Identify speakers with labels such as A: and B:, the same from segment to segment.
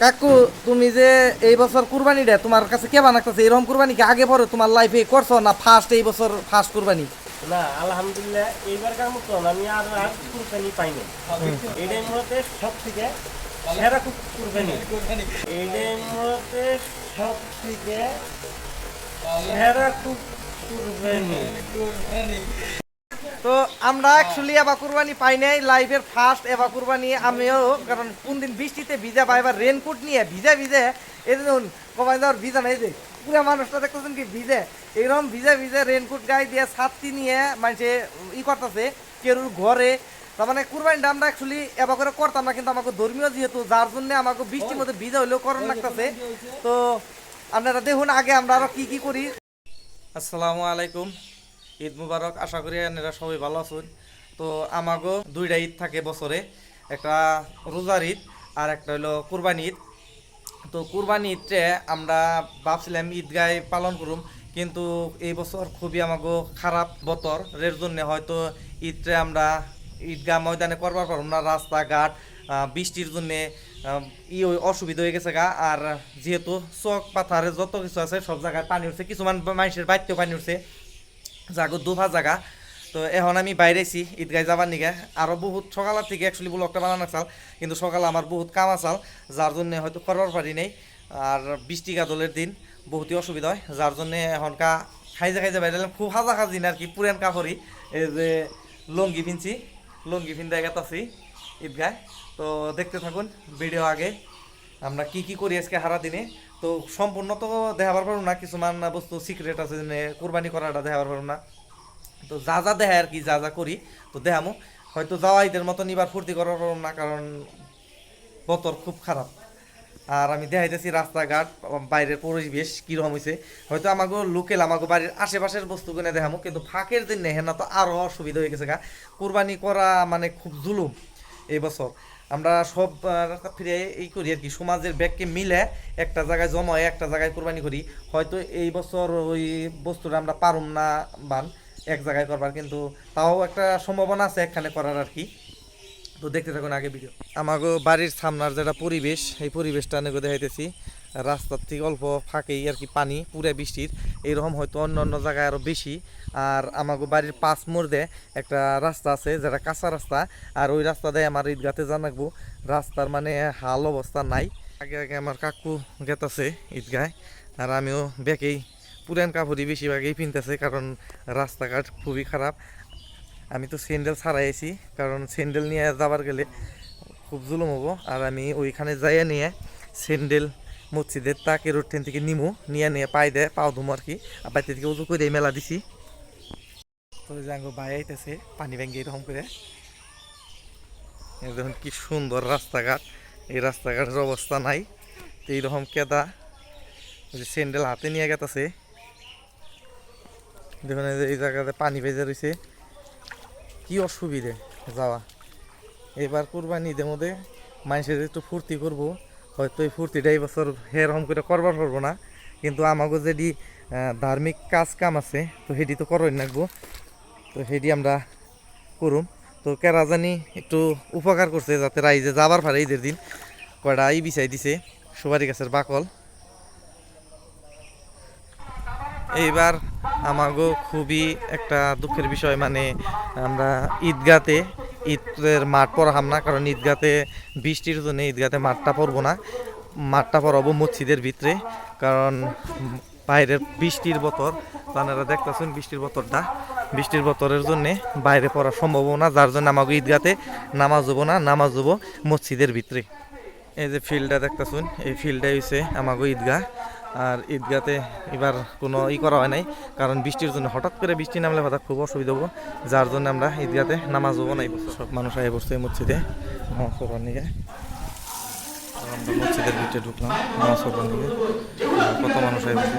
A: কাকু, তুমি যে এই বছর দে তোমার কাছে কে বানাইতেছে? এরকম কুরবানি কি আগে পরে তোমার লাইফে করছ না ফার্স্ট এই বছর ফার্স্ট কুরবানি?
B: না, আলহামদুলিল্লাহ মতন আমি আর আর কুরবানি সব থেকে সেরা কুরবানি। সব থেকে সেরা কুরবানি।
A: তো আমরা অ্যাকচুয়ালি এবার কুরবানি পাই নাই লাইফের ফার্স্ট এবার কুরবানি আমিও, কারণ কোন দিন বৃষ্টিতে ভিজা বা এবার রেনকোট নিয়ে ভিজে ভিজে এই দেখুন কমাই দেওয়ার ভিজা নাই যে, পুরা মানুষটা দেখতেছেন কি ভিজে এরকম ভিজে ভিজে রেনকোট গায়ে দিয়ে ছাত্রী নিয়ে মানুষে ই করতেছে, কেরুর ঘরে, তার মানে কুরবানিটা আমরা অ্যাকচুয়ালি এবার করে করতাম না, কিন্তু আমাকে ধর্মীয় যেহেতু, যার জন্য আমাকে বৃষ্টির মধ্যে ভিজা হইলেও করণ লাগতেছে। তো আপনারা দেখুন আগে আমরা আরও কি কি করি। আসসালামু আলাইকুম। ঈদ মুবারক। আশা করি আপনারা সবাই ভালো আছেন। তো আমাগো দুইটা ঈদ থাকে বছরে। একটা রোজার ঈদ আর একটা হলো কুরবানি ঈদ। তো কুরবানি ঈদে আমরা ভাবছিলাম ঈদগায় পালন করুম, কিন্তু এই বছর খুবই আমাগো খারাপ বতর। এর জন্য হয়তো ঈদটা আমরা ঈদগাহ ময়দানে করবার পারব না। রাস্তাঘাট বৃষ্টির জন্যে ই অসুবিধা হয়ে গেছে গা। আর যেহেতু চক পাথারে যত কিছু আছে সব জায়গায় পানি উঠছে। কিছুমান মানুষের বাড়িতেও পানি উঠছে। জাগো দুফা জায়গা তো এখন আমি বাইরেছি ঈদগায় যাবার নিগে। আরও বহুত সকালের থেকে অ্যাকচুয়ালি ব্লগটা বানানো চাল, কিন্তু সকালে আমার বহুত কাম আসাল যার জন্য হয়তো করবার পারি নেই। আর বৃষ্টি গাদলের দিন, বহুতই অসুবিধা হয়। যার জন্য এখনকা খাইজে খাইজে বাইরে খুব হাজা খাজি আর কি পুরান কাপড়ই। এই যে লঙ্গি পিনছি, লঙ্গি পিন দেখা গেছি ঈদগায় তো দেখতে থাকুন, ভিডিও আগে। আমরা কি কি করি আজকে হারা দিনে তো সম্পূর্ণ তো দেখাবার পারব না কিছুমান বস্তু সিক্রেট আছে যে কোরবানি করাটা দেখাবার পারব না। তো যা যা দেখায় আর কি, যা যা করি, তো দেখামো। হয়তো যাওয়া ঈদের মতন এবার ফুর্তি করার পারব না, কারণ বতর খুব খারাপ। আর আমি দেখাইতেছি রাস্তাঘাট, বাইরের পরিবেশ কীরকম হয়েছে হয়তো আমাকে লোকেল আমাকে বাড়ির আশেপাশের বস্তু কিনে দেখামো, কিন্তু ফাঁকের দিন নেই না তো আরও অসুবিধা হয়ে গেছে গা। কোরবানি করা মানে খুব জুলুম এই বছর। আমরা সব ফিরে এই করি আর কি। সমাজের ব্যাগকে মিলে একটা জায়গায় জমায় একটা জায়গায় কোরবানি করি। হয়তো এই বছর ওই বস্তুটা আমরা পারুম না বান, এক জায়গায় করবার। কিন্তু তাও একটা সম্ভাবনা আছে এখানে করার আর কি। তো দেখতে থাকুন আগে ভিডিও। আমাকে বাড়ির সামনার যেটা পরিবেশ, এই পরিবেশটা আমি দেখাইতেছি। রাস্তার থেকে অল্প ফাঁকেই আর কি পানি পুরা বৃষ্টির। এইরকম হয়তো অন্য অন্য জায়গায় আরও বেশি। আর আমাগো বাড়ির পাঁচ মোড়দে একটা রাস্তা আছে, যেটা কাঁচা রাস্তা। আর ওই রাস্তা দিয়ে আমার ঈদগাতে জানাকবো রাস্তার মানে হাল অবস্থা নাই। আগে আগে আমার কাকু গেতাছে ঈদগায়। আর আমিও বেকেই পুরান কাপড়ই বেশিরভাগই পিনতেছে, কারণ রাস্তাঘাট খুবই খারাপ। আমি তো স্যান্ডেল ছাড়াইছি কারণ স্যান্ডেল নিয়ে যাবার গেলে খুব জুলুম হব। আর আমি ওইখানে যাইয়া নিয়ে স্যান্ডেল মসজিদের তাকে রোড ট্রেন থেকে নিমু, নিয়ে নিয়ে পাই দেয় পাও ধুমো আর কি। আর থেকে উজু করে মেলা দিছি। তো জাঙ্গো ভাই আইতেছে, পানি ব্যাঙ্গে এরকম করে। দেখুন কি সুন্দর রাস্তাঘাট। এই রাস্তাঘাটের অবস্থা নাই। তো এইরকম কেদা যে স্যান্ডেল হাতে নিয়ে গেতেছে। দেখুন এই জায়গাতে পানি ভেজে রয়েছে কি অসুবিধে, যাওয়া। এবার কুরবানি ঈদের মধ্যে মানুষের একটু ফুর্তি করব। হয়তো এই ফুর্তিটা এই বছর হেরকম করে করবার পারব না। কিন্তু আমাকে যেটি ধার্মিক কাজ কাম আছে, তো সেটি তো করই লাগবো তো সেটি আমরা করুম। তো কেরা জানি একটু উপকার করছে যাতে রাইজে যাবার পারে ঈদের দিন। কয়টা ই বিছাই দিছে, সুপারি গাছের বাকল। এইবার আমাগো খুবই একটা দুঃখের বিষয় মানে আমরা ঈদগাতে ঈদের মাঠ পড়াহাম না, কারণ ঈদগাতে বৃষ্টির জন্য ঈদগাতে মাঠটা পড়ব না। মাঠটা পড়াবো মসজিদের ভিতরে, কারণ বাইরের বৃষ্টির বতর, আপনারা দেখতেছেন বৃষ্টির বতরটা। বৃষ্টির বতরের জন্য বাইরে পড়া সম্ভব না যার জন্য আমাকে ঈদগাতে নামাজ হব না, নামাজ হব মসজিদের ভিতরে। এই যে ফিল্ডটা দেখতেছুন, এই ফিল্ডটাই হয়েছে আমাকে ঈদগাহ। আর ঈদগাতে এবার কোনো ই করা হয় নাই কারণ বৃষ্টির জন্য হঠাৎ করে বৃষ্টি নামলে হঠাৎ খুব অসুবিধা হব যার জন্য আমরা ঈদগাতে নামাজ হব না এই সব মানুষ আগে বসছে এই মসজিদে নামাজ পড়বার নিগে আর আমরা মসজিদের ভিতরে ঢুকলাম নামাজ আর কত মানুষ আগে বসছে।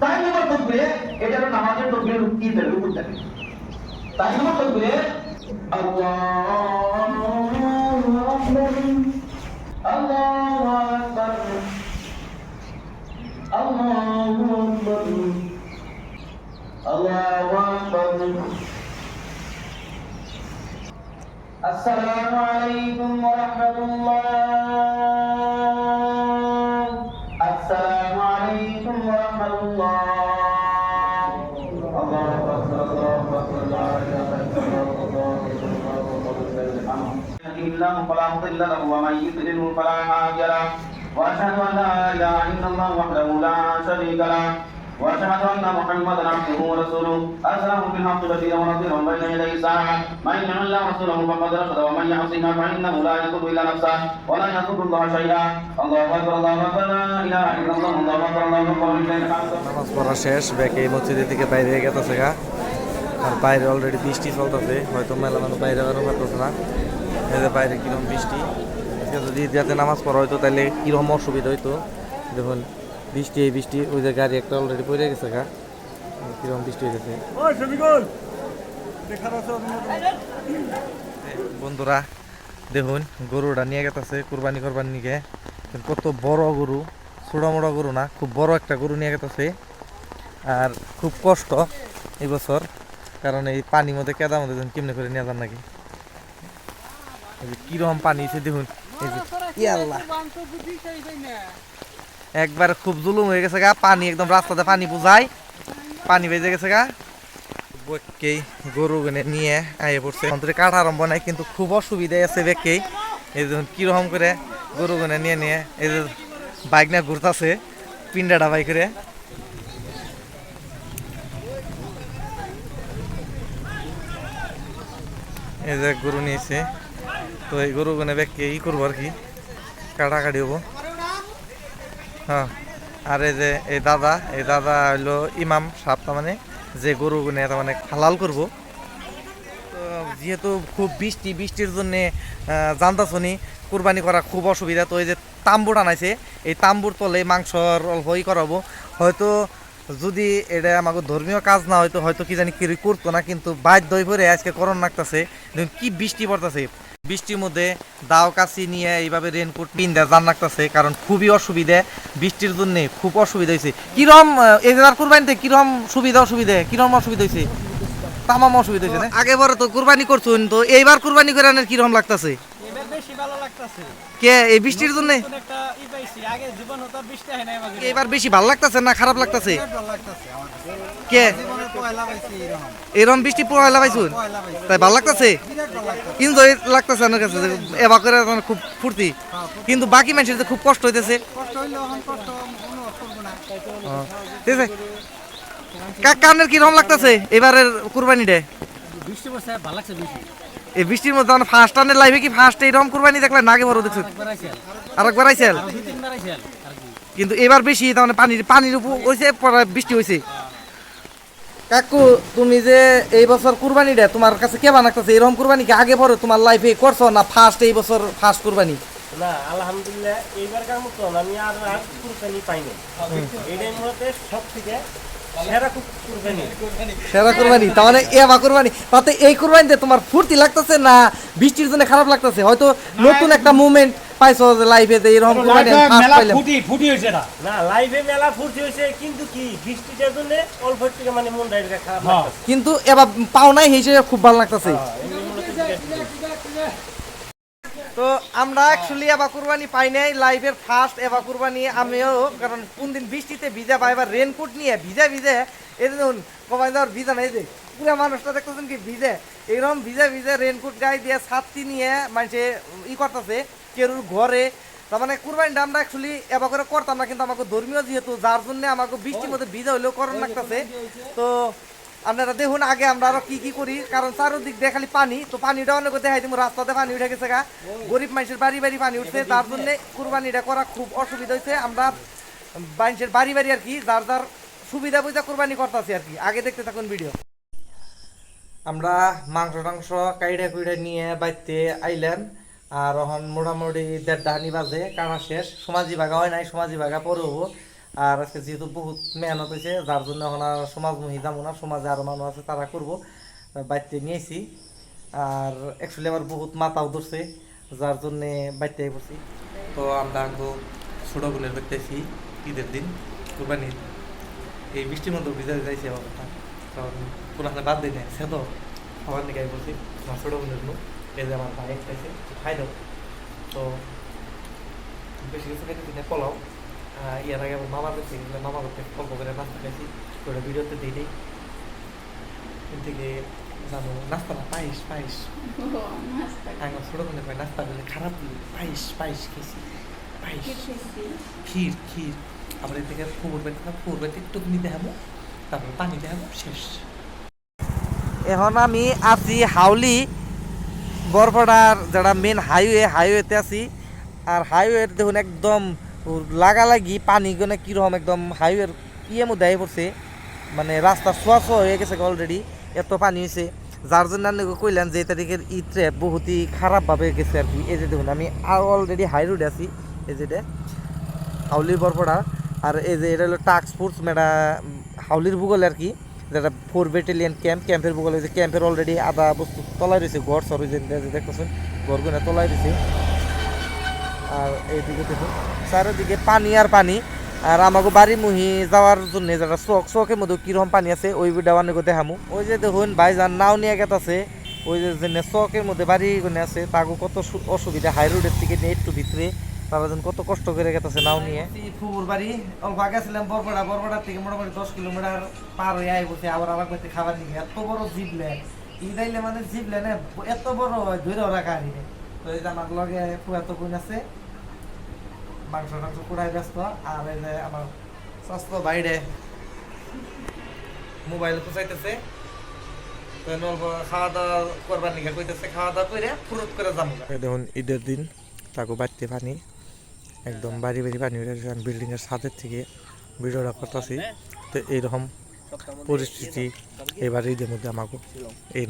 C: তাই নম্বর তকবীরে এটা হলো নামাজের তকবীরের কি দেবে রুকুন থাকে তাই নম্বর তকবীরে আল্লাহু আকবার আল্লাহু আকবার আল্লাহু আকবার আল্লাহু আকবার আসসালামু আলাইকুম ওয়া রাহমাতুল্লাহ الله فلا مضل له ومن يضلل فلا هادي له واشهد ان لا اله الا الله وحده لا شريك له واشهد ان محمدا عبده ورسوله ارسله بالحق بشيرا ونذيرا بين يدي الساعه من يعن الله ورسوله فقد رشد ومن يعصيها فانه لا يضر الا نفسه ولا يضر الله شيئا الله اكبر الله اكبر لا اله الا الله الله اكبر الله اكبر
A: নামাজ الله শেষ ব্যাকে মসজিদের দিকে বাইরে গেতেছে গা আর বাইরে অলরেডি বৃষ্টি চলতেছে হয়তো মেলা মানুষ বাইরে আরও পারতেছে না যে বাইরে কীরকম বৃষ্টি? আজকে যদি যাতে নামাজ পড়া হইতো তাহলে কীরকম অসুবিধা হইতো? দেখুন বৃষ্টি এই বৃষ্টি ওই যে গাড়ি একটা অলরেডি পড়ে গেছে গা। কীরকম বৃষ্টি হইতেছে। বন্ধুরা দেখুন গরুটা নিয়ে গেতেছে কুরবানি করবার নিকে কত বড় গরু ছোট মোটো গরু না খুব বড় একটা গরু নিয়ে গেতেছে। আর খুব কষ্ট এবছর কারণ এই পানির মধ্যে কেদার মধ্যে কেমনে করে নিয়ে যান নাকি। কীরকম পানি হয়েছে দেখুন একবার খুব জুলুম হয়ে গেছে গা পানি একদম রাস্তাতে পানি বুঝায় পানি বেজে গেছে গা। বেককেই গরু গনে নিয়ে আইয়ে পড়ছে। অন্তরে কাঠ আরম্ভ নাই কিন্তু খুব অসুবিধায় আছে বেককেই। এই যে কীরকম করে গরু গনে নিয়ে নিয়ে এই যে বাইক নিয়ে ঘুরতাছে পিন্ডাটা বাই করে। এই যে গরু নিয়েছে। তো এই গরু গনে ব্যাগকে ই করব আর কি। কাটাকাটি হব। হ্যাঁ আর এই যে এই দাদা এই দাদা হইল ইমাম সাপ মানে যে গরু গুনে তার মানে হালাল করব। তো যেহেতু খুব বৃষ্টি, বৃষ্টির জন্য জানতাছনি কুরবানি করা খুব অসুবিধা। তো এই যে তাম্বুর আনাইছে, এই তাম্বুর তলে মাংসর অল্প ই করাবো। হয়তো যদি এটা আমাকে ধর্মীয় কাজ না হয়তো হয়তো কি জানি কেউ করতো না, কিন্তু বাধ্য হয়ে পড়ে আজকে করোনা লাগতেছে। কি বৃষ্টি পড়তেছে। বৃষ্টির মধ্যে দাও কাছি নিয়ে এইভাবে রেনকোট পিন্দা জান লাগতেছে কারণ খুবই অসুবিধে। বৃষ্টির জন্য খুব অসুবিধা হয়েছে কিরম এবার কুরবানিতে কিরম সুবিধা অসুবিধে? কিরম অসুবিধা হয়েছে তামাম অসুবিধা হয়েছে না? আগে বড় তো কুরবানি করছুন তো এইবার কুরবানি করে আনের কিরম লাগতেছে? কে এই বৃষ্টির জন্য?
D: হয় এবার
A: বেশি ভালো লাগতেছে না খারাপ লাগতেছে? কে?
D: পয়লা
A: এরম বৃষ্টি পড়াইলা পাইছুন
D: পয়লা পাইছি।
A: তাই ভালো লাগতেছে? এনজয় লাগতেছে। আমার কাছে এবার করে খুব ফুর্তি। কিন্তু বাকি মানুষের খুব কষ্ট হইতেছে। ঠিক আছে। কা- কানের কীরকম লাগতেছে এবারের কুরবানিটা?
D: বৃষ্টি বসে ভালো লাগছে বেশি।
A: এই বৃষ্টির মধ্যে মানে ফার্স্ট টানের লাইভে কি ফার্স্ট এইরকম কুরবানি দেখলে নাগে বড় দেখছ আরেকবার আইসেল কিন্তু এবার বেশি তার মানে পানির পানির উপর হয়েছে বৃষ্টি হয়েছে কাকু তুমি যে এই বছর কুরবানিটা তোমার কাছে কে বানাকতেছে এরকম কুরবানি কি আগে পরে তোমার লাইফে করছ না ফার্স্ট এই বছর ফার্স্ট কুরবানি?
B: না আলহামদুলিল্লাহ এইবারকার মতন আমি আর আর কুরবানি পাইনি। এটাই মূলত সব থেকে সেরা কুরবানি।
A: তার মানে এবা কুরবানি। তাতে এই কুরবানিতে তোমার ফুর্তি লাগতেছে না? বৃষ্টির জন্য খারাপ লাগতেছে? হয়তো নতুন একটা মুভমেন্ট পাইছো লাইফে যে এরকম কুরবানি আমি first পাইলাম।
B: না? লাইভে মেলা ফুর্তি হয়েছে কিন্তু কি বৃষ্টিটার জন্য অল্প থেকে মানে মন ডাইরেক্ট খারাপ লাগতেছে।
A: কিন্তু এবার পাও নাই হিসেবে খুব ভালো লাগতেছে।
B: বিরাট
A: তো আমরা অ্যাকচুয়ালি এবার কুরবানি পাই নাই লাইফের ফার্স্ট এবার কুরবানি আমিও, কারণ কোন দিন বৃষ্টিতে ভিজা বা এবার রেনকোট নিয়ে ভিজা ভিজে, এই দেখুন কমাই দেওয়ার ভিজা নাই যে, পুরো মানুষটা দেখতেছেন কি ভিজে, এইরকম ভিজে ভিজে রেনকোট গায়ে দিয়ে ছাত্রী নিয়ে মানুষে ই করতেছে, কেরুর ঘরে, তার মানে কুরবানিটা আমরা অ্যাকচুয়ালি এবার করে করতাম না, কিন্তু আমাকে ধর্মীয় যেহেতু, যার জন্য আমাকে বৃষ্টির মধ্যে ভিজা হইলেও করণ লাগতেছে, তো আপনারা দেখুন আগে আমরা আরও কি কি করি কারণ চারোদিক দিয়ে খালি পানি তো পানিটা অনেক দেখাই দিব রাস্তাতে পানি উঠে গেছে গা। গরিব মানুষের বাড়ি বাড়ি পানি উঠছে তার জন্য কুরবানিটা করা খুব অসুবিধা হয়েছে। আমরা মানুষের বাড়ি বাড়ি আর কি যার যার সুবিধা বুঝা কুরবানি করতেছি আর কি। আগে দেখতে থাকুন ভিডিও। আমরা মাংস টাংস কাইডা কুইডা নিয়ে বাইতে আইলেন আর এখন মোটামুটি দেড়টা হানি বাজে কাটা শেষ। সমাজি ভাগা হয় নাই সমাজি ভাগা পরে হব। আর আজকে যেহেতু বহুত মেহনত হয়েছে, যার জন্য এখন আর সমাজমুখী যাব না, সমাজে আরও মানুষ আছে, তারা করব। বাইতে নিয়েছি। আর অ্যাকচুয়ালি আমার বহুত মাথাও ধরছে, যার জন্যে বাইতে পড়ছি তো আমরা ছোটো বোনের দেখতেছি ঈদের দিন কুরবানি এই বৃষ্টির মধ্যে ভিজা যাইছে বাবা কারণ পুরাখানে বাদ দিই না সে তো নিয়ে গাই বলছি আমার ছোটো বোনের জন্য এই যে আমার ভাই খাইছে খাই দাও। তো বেশি কিছু খাইতে পোলাও। ইয়ার আগে আমার মামা করছে মামা করতে অল্প করে নাস্তা খাইছি ওটা ভিডিওতে দিই নেই এখান থেকে জানো নাস্তা না পায়েস পায়েস। আমার ছোটো বোনের কয় নাস্তা দিলে খারাপ পায়েস পায়েস খেয়েছি পায়েস। ক্ষীর ক্ষীর আবার এর থেকে ফুর বেতে ফুর বেতে একটু নিতে হবে তারপর পানি দেওয়া শেষ। এখন আমি আছি হাউলি বরপড়ার যারা মেন হাইওয়ে হাইওয়েতে আছি। আর হাইওয়ের দেখুন একদম লাগালাগি পানি গনে কীরকম একদম হাইওয়ের ইয়ে মধ্যে আই পড়ছে। মানে রাস্তা সোয়া সোয়া হয়ে গেছে অলরেডি এত পানি হয়েছে। যার জন্য আপনি কইলেন যে তারিখের ই ট্রেপ বহুতই খারাপভাবে গেছে আর কি এই যে দেখুন, আমি অলরেডি হাই রোডে আছি। এই যেটা হাউলির বরপড়া। আর এই যে এটা হলো টাস্ক ফোর্স মেডা, হাউলির ভূগোল আর কি যেটা ফোর ব্যাটালিয়ান ক্যাম্প ক্যাম্পের ভূগোল হয়েছে ক্যাম্পের অলরেডি আধা বস্তু তলায় রয়েছে, ঘর, সর দেখতেছেন ঘরগুলো তলায় রয়েছে। আর এইদিকে দেখুন চারিদিকে পানি আর পানি। আর আমাকে বাড়ি মুহি যাওয়ার জন্য যেটা চক চকের মধ্যে কীরকম পানি আছে, ওই ভিডিও অনেক দেখামু। ওই যে দেখুন ভাইজান নাও নিয়ে গেত আছে, ওই যে চকের মধ্যে বাড়ি গুনে আছে তাকে কত অসুবিধা, হাই রোডের থেকে নিয়ে একটু ভিতরে। তারা যেন কত কষ্ট করে গেতেছে নাও নিয়ে ফুবুর বাড়ি, অল্প আগে ছিলাম বরপড়া বরপড়া থেকে মোটামুটি দশ কিলোমিটার পার হয়ে আই বসে আবার আমার কাছে খাবার নিয়ে এত বড় জিপলে ইদাইলে মানে জিপলে না, এত বড় ধরে ওরা কাহিনী তো এই যে আমার লগে ফুয়াতো বোন আছে মাংস টাংস কুড়াই ব্যস্ত আর এই যে আমার স্বাস্থ্য বাইরে মোবাইল অল্প খাওয়া দাওয়া করবার নিকে কইতেছে খাওয়া দাওয়া করে ফুরুত করে যাব দেখুন ঈদের দিন তাকে বাড়তে পানি একদম বাড়ি বাড়ি পানি উঠে গেছে। আমি বিল্ডিং এর ছাদের থেকে ভিডিওটা করতেছি তো এইরকম পরিস্থিতি এবার ঈদের মধ্যে আমাকে। এই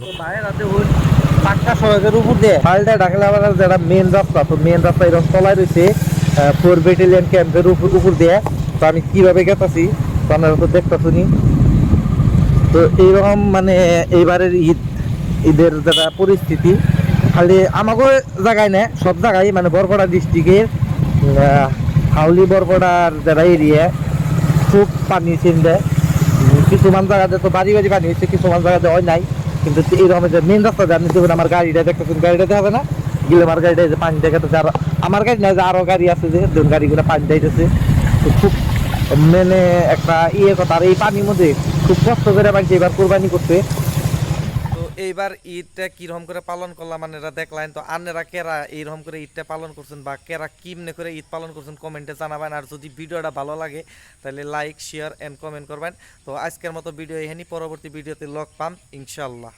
A: পাক্কা সড়কের উপর দিয়ে। পাল্টা ঢাকলে আবার যারা মেন রাস্তা তো মেন রাস্তা এরকম তলায় রয়েছে। ফোর ব্যাটালিয়ান ক্যাম্পের উপর উপর দিয়ে তো আমি কীভাবে গেতাছি, তো আপনারা তো দেখতেছি তো এইরকম মানে এইবারের ঈদ, ঈদের যেটা পরিস্থিতি, খালি আমাকে জায়গায় না, সব জায়গায় মানে বরপড়া ডিস্ট্রিক্টের হাউলি বরপড়ার যারা এরিয়া খুব পানি চিনতে কিছুমান জায়গাতে তো বাড়ি বাড়ি পানি হয়েছে, কিছুমান জায়গাতে হয় নাই। কিন্তু এইরকম যে মেন রাস্তা দিয়ে আপনি দেখুন আমার গাড়িটা দেখতেছেন গাড়িটা দেখা না, গেলে আমার গাড়িটা যে পানি দেখাতেছে আর আমার গাড়ি না, যে আরও গাড়ি আছে যে দেখুন গাড়িগুলো পানি তো খুব মানে একটা ইয়ে কথা, আর এই পানির মধ্যে খুব কষ্ট করে বাড়ছে এবার কোরবানি করছে। তো এইবার ঈদটা কীরকম করে পালন করলাম মানে এরা দেখলেন তো আনেরা কেরা এইরকম করে ঈদটা পালন করছেন বা কেরা কিমনে করে ঈদ পালন করছেন কমেন্টে জানাবেন, আর যদি ভিডিওটা ভালো লাগে, তাহলে লাইক শেয়ার এন্ড কমেন্ট করবেন। তো আজকের মতো ভিডিও এখানে পরবর্তী ভিডিওতে লগ পাম ইনশাল্লাহ